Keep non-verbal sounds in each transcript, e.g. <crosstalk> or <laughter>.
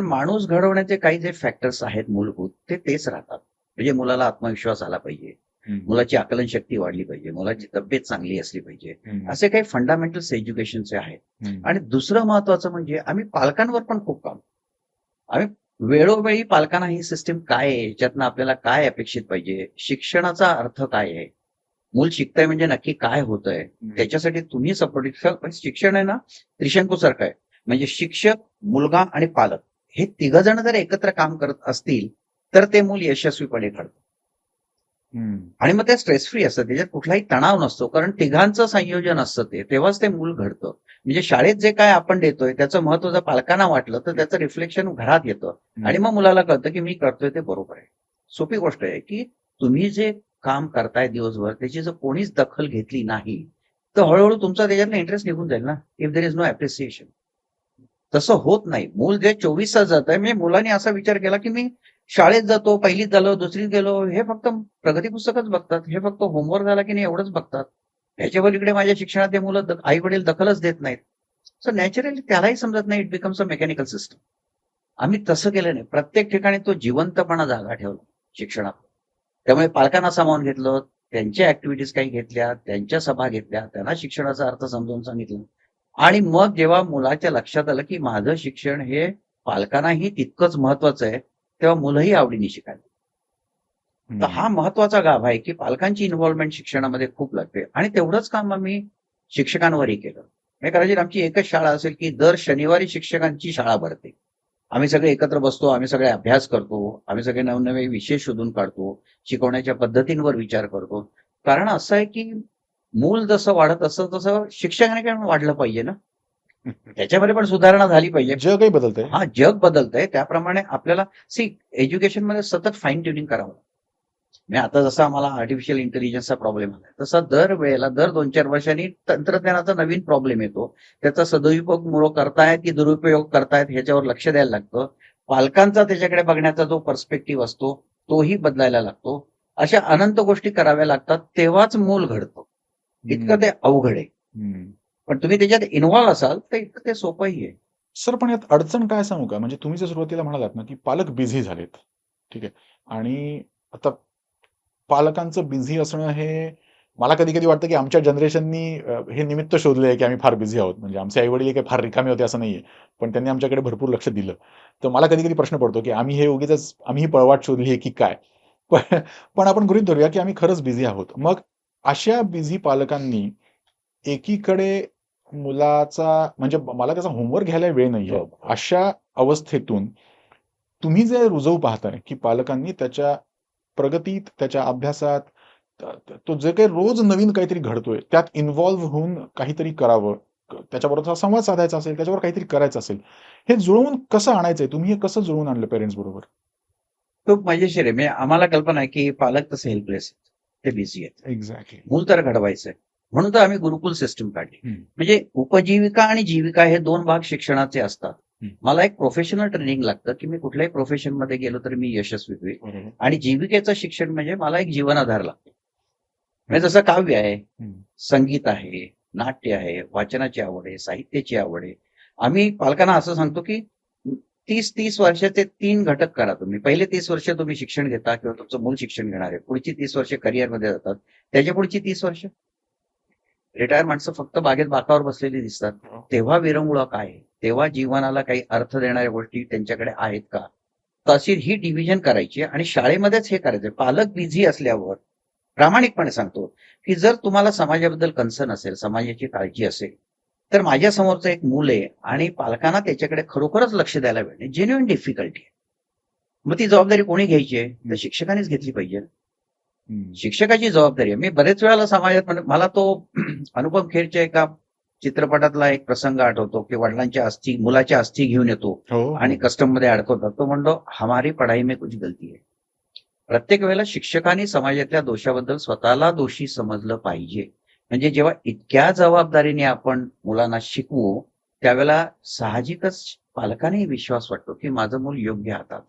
माणूस घडवण्याचे काही जे फॅक्टर्स आहेत मूलभूत ते तेच राहतात. म्हणजे मुलाला आत्मविश्वास आला पाहिजे. मुलाची आकलन शक्ती वाढली पाहिजे. मुलाची तब्येत चांगली असली पाहिजे. असे काही फंडामेंटल्स एज्युकेशनचे आहेत. आणि दुसरं महत्वाचं म्हणजे आम्ही पालकांवर पण खूप काम. आम्ही वेळोवेळी पालकांना ही सिस्टीम काय आहे? याच्यातनं आपल्याला काय अपेक्षित पाहिजे? शिक्षणाचा अर्थ काय आहे? मूल शिकतंय म्हणजे नक्की काय होतंय? त्याच्यासाठी तुम्ही सपोर्ट शिक्षण आहे ना? त्रिशंकू सारखं आहे. म्हणजे शिक्षक मुलगा आणि पालक. हे तिघ जण जर एकत्र काम करत असतील तर ते मूल यशस्वीपणे घडतं. आणि मग ते स्ट्रेस फ्री असतं त्याच्यात कुठलाही तणाव नसतो. कारण तिघांचं संयोजन असतं ते. तेव्हाच ते मूल घडतं. म्हणजे शाळेत जे काय आपण देतोय त्याचं महत्त्व जर पालकांना वाटलं तर त्याचं रिफ्लेक्शन घरात येतं. आणि मग मुलाला कळतं की मी करतोय ते बरोबर आहे. सोपी गोष्ट आहे की तुम्ही जे काम करताय दिवसभर त्याची जर कोणीच दखल घेतली नाही तर हळूहळू तुमचा त्याच्यातनं इंटरेस्ट निघून जाईल ना. If there is no appreciation तसं होत नाही. मूल जे चोवीस तास जात आहे म्हणजे मुलांनी असा विचार केला की मी शाळेत जातो पहिलीत झालो दुसरीत गेलो हे फक्त प्रगती पुस्तकच बघतात. हे फक्त होमवर्क झाला की नाही एवढंच बघतात. ह्याच्या पलीकडे माझ्या शिक्षणात ते मुलं आई वडील दखलच देत नाहीत. सो नॅचरली त्यालाही समजत नाही. It becomes a mechanical system आम्ही तसं केलं नाही. प्रत्येक ठिकाणी तो जिवंतपणा जागा ठेवला शिक्षणात. त्यामुळे पालकांना सामावून घेतलं त्यांच्या ऍक्टिव्हिटीज काही घेतल्या त्यांच्या सभा घेतल्या त्यांना शिक्षणाचा अर्थ समजावून सांगितलं. आणि मग जेव्हा मुलाच्या लक्षात आलं की माझं शिक्षण हे पालकांनाही तितकंच महत्वाचं आहे तेव्हा मुलंही आवडीने शिकायला तर हा महत्त्वाचा गाभ आहे की पालकांची इन्व्हॉल्वमेंट शिक्षणामध्ये खूप लागते आणि तेवढंच काम आम्ही शिक्षकांवरही केलं. म्हणजे कदाचित आमची एकच शाळा असेल की दर शनिवारी शिक्षकांची शाळा भरते. आम्ही सगळे एकत्र बसतो आम्ही सगळे अभ्यास करतो आम्ही सगळे नवनवे विषय शोधून काढतो शिकवण्याच्या पद्धतींवर विचार करतो. कारण असं आहे की मूल जसं वाढत असतं तसं शिक्षकाने काय वाढलं पाहिजे ना? त्याच्यामध्ये पण सुधारणा झाली पाहिजे. जगही बदलतंय? हा जग बदलतंय. त्याप्रमाणे आपल्याला सी एज्युकेशनमध्ये सतत फाईन ट्युनिंग करावं. म्हणजे आता जसा आम्हाला आर्टिफिशियल इंटेलिजन्सचा प्रॉब्लेम आला तसा दर वेळेला दर दोन चार वर्षांनी तंत्रज्ञानाचा नवीन प्रॉब्लेम येतो. त्याचा सदुपयोग मुलं करतायत की दुरुपयोग करतायत ह्याच्यावर लक्ष द्यायला लागतं. पालकांचा त्याच्याकडे बघण्याचा जो पर्स्पेक्टिव्ह असतो तोही बदलायला लागतो. अशा अनंत गोष्टी कराव्या लागतात तेव्हाच मूल घडतं. इतकं ते अवघड आहे. पण तुम्ही त्याच्यात इन्व्हॉल्व्ह असाल तर इतकं ते सोपंही आहे. सर पण यात अडचण काय सांगू का? म्हणजे तुम्ही जर सुरुवातीला म्हणालात ना की पालक बिझी झालेत ठीक आहे. आणि आता पालकांचं बिझी असणं हे मला कधी कधी वाटतं की आमच्या जनरेशननी हे निमित्त शोधले आहे की आम्ही फार बिझी आहोत. म्हणजे आमचे आई वडील काही फार रिकामे होते असं नाहीये. पण त्यांनी आमच्याकडे भरपूर लक्ष दिलं. तर मला कधी कधी प्रश्न पडतो की आम्ही हे उगीच आम्ही ही पळवाट शोधली आहे की काय? पण पण आपण गृहीत धरूया की आम्ही खरंच बिझी आहोत. मग अशा बिझी पालकांनी एकीकडे मुलाचा म्हणजे मला त्याचा होमवर्क घ्यायला वेळ नाहीये. हो. अशा अवस्थेतून तुम्ही जे रुजवू पाहताय की पालकांनी त्याच्या प्रगतीत त्याच्या अभ्यासात त- त- तो जे काही रोज नवीन काहीतरी घडतोय त्यात इन्व्हॉल्व्ह होऊन काहीतरी करावं त्याच्याबरोबर संवाद साधायचा असेल त्याच्यावर काहीतरी करायचं असेल हे जुळवून कसं आणायचंय? तुम्ही हे कसं जुळवून आणलं पेरेंट्स बरोबर? खूप मजेशीर आहे. म्हणजे आम्हाला कल्पना आहे की पालक तसे हेल्पलेस ते बिझी आहेत. एक्झॅक्टली मूल तर घडवायचंय. म्हणून तर आम्ही गुरुकुल सिस्टम काढली. म्हणजे उपजीविका आणि जीविका हे दोन भाग शिक्षणाचे असतात. मला एक प्रोफेशनल ट्रेनिंग लागतं की मी कुठल्याही प्रोफेशनमध्ये गेलो तर मी यशस्वी होईल. आणि जीविकेचं शिक्षण म्हणजे मला एक जीवनाधार लागतो. म्हणजे जसं काव्य आहे संगीत आहे नाट्य आहे वाचनाची आवड आहे साहित्याची आवड आहे. आम्ही पालकांना असं सांगतो की तीस तीस वर्षाचे तीन घटक करा तुम्ही. पहिले तीस वर्ष तुम्ही शिक्षण घेता किंवा तुमचं मूल शिक्षण घेणार. आहे पुढची तीस वर्ष करिअरमध्ये जातात. त्याच्या पुढची तीस वर्ष? रिटायर माणसं फक्त बागेत बाकावर बसलेली दिसतात. तेव्हा विरंगुळा काय तेव्हा जीवनाला काही अर्थ देणाऱ्या गोष्टी त्यांच्याकडे आहेत का? तशी ही डिव्हिजन करायची आणि शाळेमध्येच हे करायचं. पालक बिझी असल्यावर प्रामाणिकपणे सांगतो की जर तुम्हाला समाजाबद्दल कन्सर्न असेल समाजाची काळजी असेल तर माझ्या समोरचं एक मूल आहे आणि पालकांना त्याच्याकडे खरोखरच लक्ष द्यायला वेळ नाही. जेन्युइन डिफिकल्टी आहे. मग ती जबाबदारी कोणी घ्यायची आहे? तर शिक्षकानेच घेतली पाहिजे. शिक्षकाची जबाबदारी आहे. मी बरेच वेळाला समाजात मला तो <clears throat> अनुपम खेरच्या एका चित्रपटातला एक प्रसंग आठवतो की वडिलांच्या अस्थी मुलाच्या अस्थी घेऊन येतो हो. आणि कस्टममध्ये अडकवतात. तो म्हणतो हमारी पढाई में कुछ गलती आहे प्रत्येक वेळेला शिक्षकांनी समाजातल्या दोषाबद्दल स्वतःला दोषी समजलं पाहिजे. म्हणजे जेव्हा इतक्या जबाबदारीने आपण मुलांना शिकवू त्यावेळेला साहजिकच पालकांनाही विश्वास वाटतो की माझं मूल योग्य हातात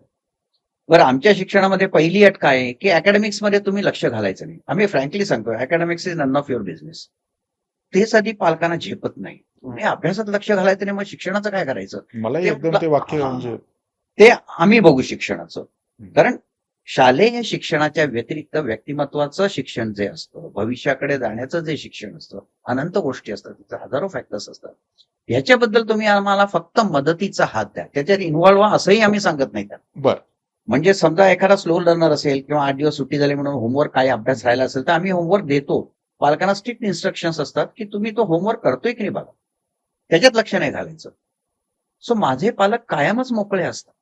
बरं आमच्या शिक्षणामध्ये पहिली अट काय आहे? की अकॅडमिक्समध्ये तुम्ही लक्ष घालायचं नाही. आम्ही फ्रँकली सांगतो academics is none of your business तेच आधी पालकांना झेपत नाही. तुम्ही अभ्यासात लक्ष घालायचं नाही मग शिक्षणाचं काय करायचं? ते मुला- ते वाक्य. म्हणजे ते आम्ही बघू शिक्षणाचं. कारण शालेय शिक्षणाच्या व्यतिरिक्त व्यक्तिमत्वाचं शिक्षण जे असतं भविष्याकडे जाण्याचं जे शिक्षण असतं अनंत गोष्टी असतात तिथे हजारो फॅक्टर्स असतात. ह्याच्याबद्दल तुम्ही आम्हाला फक्त मदतीचा हात द्या. त्याच्यात इन्व्हॉल्व्ह व्हा असंही आम्ही सांगत नाही बर. म्हणजे समजा एखादा स्लो लर्नर असेल किंवा आठ दिवस सुट्टी झाली म्हणून होमवर्क काय अभ्यास राहिला असेल तर आम्ही होमवर्क देतो. पालकांना स्ट्रिक्ट इन्स्ट्रक्शन्स असतात की तुम्ही तो होमवर्क करतोय की नाही बघा. त्याच्यात लक्ष नाही घालायचं. सो माझे पालक कायमच मोकळे असतात.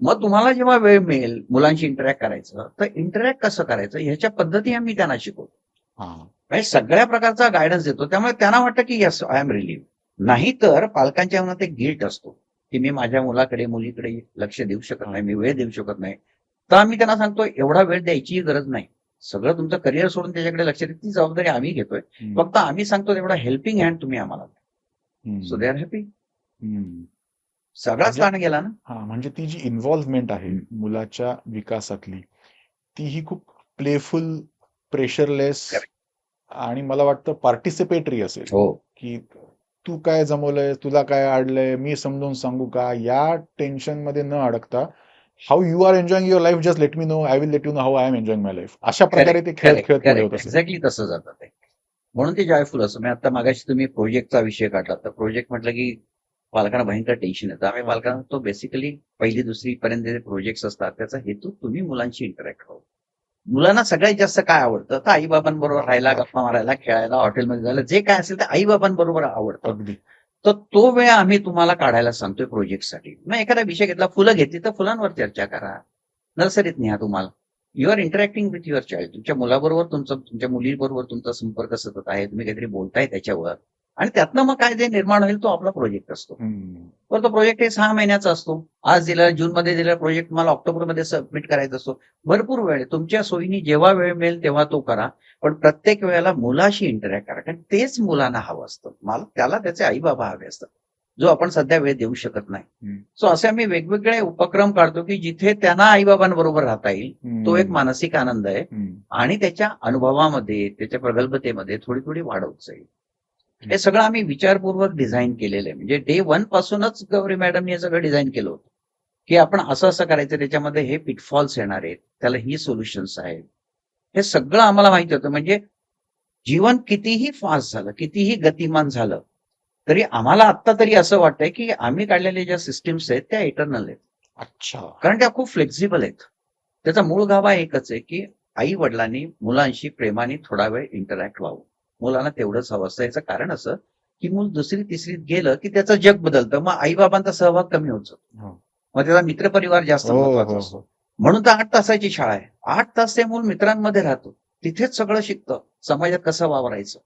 मग तुम्हाला जेव्हा वेळ मिळेल मुलांशी इंटरॅक्ट करायचं तर इंटरॅक्ट कसं करायचं? ह्याच्या पद्धती आम्ही त्यांना शिकवतो. हा. म्हणजे सगळ्या प्रकारचा गायडन्स देतो. त्यामुळे त्यांना वाटतं की यस आय एम रिलीव्ह नाही तर पालकांच्या मनात एक गिल्ट असतो की मी माझ्या मुलाकडे मुलीकडे लक्ष देऊ शकत नाही मी वेळ देऊ शकत नाही. तर आम्ही त्यांना सांगतो एवढा वेळ द्यायची गरज नाही. सगळं तुमचं करिअर सोडून त्याच्याकडे लक्ष द्या ती जबाबदारी आम्ही घेतोय. फक्त आम्ही सांगतो तेवढा हेल्पिंग हँड तुम्ही आम्हाला. So they are happy. सगळाच म्हणजे- ताण गेला ना? हा म्हणजे ती जी इन्व्हॉल्वमेंट आहे मुलाच्या विकासातली ती ही खूप प्लेफुल प्रेशरलेस. आणि मला वाटतं पार्टिसिपेटरी असेल. हो. की तू काय जमवलंय तुला काय अडलंय मी समजून सांगू का? या टेन्शनमध्ये न अडकता how you are enjoying your life just let me know I will let you know how I am enjoying my life अशा प्रकारे ते खेळत खेळत एक्झॅक्टली तसं जातं ते. म्हणून ते जॉयफुल असं. मी आता मागाशी तुम्ही प्रोजेक्टचा विषय काढला. तर प्रोजेक्ट म्हटलं की पालकांना भयंकर टेन्शन येतं. आम्ही पालकांना तो बेसिकली पहिली दुसरी पर्यंत जे प्रोजेक्ट असतात त्याचा हेतू तुम्ही मुलांशी इंटरॅक्ट व्हावं मुलांना सगळ्यात जास्त काय आवडतं? तर आईबाबांबरोबर राहायला गप्पा मारायला खेळायला हॉटेलमध्ये जायला जे काय असेल ते आईबाबांबरोबर आवडतं. अगदी. तर तो वेळ आम्ही तुम्हाला काढायला सांगतोय प्रोजेक्टसाठी मग एखादा विषय घेतला फुलं घेतली तर फुलांवर चर्चा करा. नर्सरीत न्या तुम्हाला. You are interacting with your child तुमच्या मुलाबरोबर तुमचं तुमच्या मुलीबरोबर तुमचा संपर्क सतत आहे. तुम्ही काहीतरी बोलताय त्याच्यावर. आणि त्यातनं मग काय जे निर्माण होईल तो आपला प्रोजेक्ट असतो. तर तो प्रोजेक्ट हे सहा महिन्याचा असतो. आज दिला जून मध्ये दिलेला प्रोजेक्ट मला ऑक्टोबरमध्ये सबमिट करायचा असतो. भरपूर वेळ. तुमच्या सोयीने जेव्हा वेळ मिळेल तेव्हा तो करा. पण प्रत्येक वेळेला मुलाशी इंटरॅक्ट करा. कारण तेच मुलांना हवं असतं. मला त्याला त्याचे आई बाबा हवे असतात. जो आपण सध्या वेळ देऊ शकत नाही. सो असे आम्ही वेगवेगळे उपक्रम काढतो की जिथे त्यांना आईबाबांबरोबर राहता येईल. तो एक मानसिक आनंद आहे. आणि त्याच्या अनुभवामध्ये त्याच्या प्रगल्भतेमध्ये थोडी थोडी वाढवत जाईल. हे सगळं आम्ही विचारपूर्वक डिझाईन केलेलं आहे. म्हणजे डे वन पासूनच गौरी मॅडमने हे सगळं डिझाईन केलं होतं. की आपण असं असं करायचं त्याच्यामध्ये हे पिटफॉल्स येणार आहेत त्याला ही सोल्युशन्स आहेत. हे सगळं आम्हाला माहिती होतं. म्हणजे जीवन कितीही फास्ट झालं कितीही गतिमान झालं तरी आम्हाला आत्ता तरी असं वाटतंय की आम्ही काढलेल्या ज्या सिस्टीम्स आहेत त्या इटर्नल आहेत. अच्छा. कारण त्या खूप फ्लेक्झिबल आहेत. त्याचा मूळ गाभा एकच आहे की आई वडिलांनी मुलांशी प्रेमाने थोडा वेळ इंटरॅक्ट व्हावं. मुलांना तेवढंच हवं असतं. याचं कारण असं की मूल दुसरी तिसरीत गेलं की त्याचं जग बदलतं. मग आई बाबांचा सहभाग कमी होत जातो. हो. मग त्याचा मित्रपरिवार जास्त हो, महत्त्वाचा हो, असतो. हो. म्हणून तर आठ तासाची शाळा आहे. आठ तास ते मूल मित्रांमध्ये राहतो. तिथेच सगळं शिकतं. समाजात कसं वावरायचं?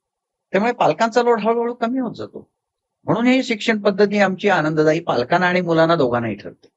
त्यामुळे पालकांचा लोड हळूहळू कमी होत जातो. म्हणून ही शिक्षण पद्धती आमची आनंददायी पालकांना आणि मुलांना दोघांनाही ठरते.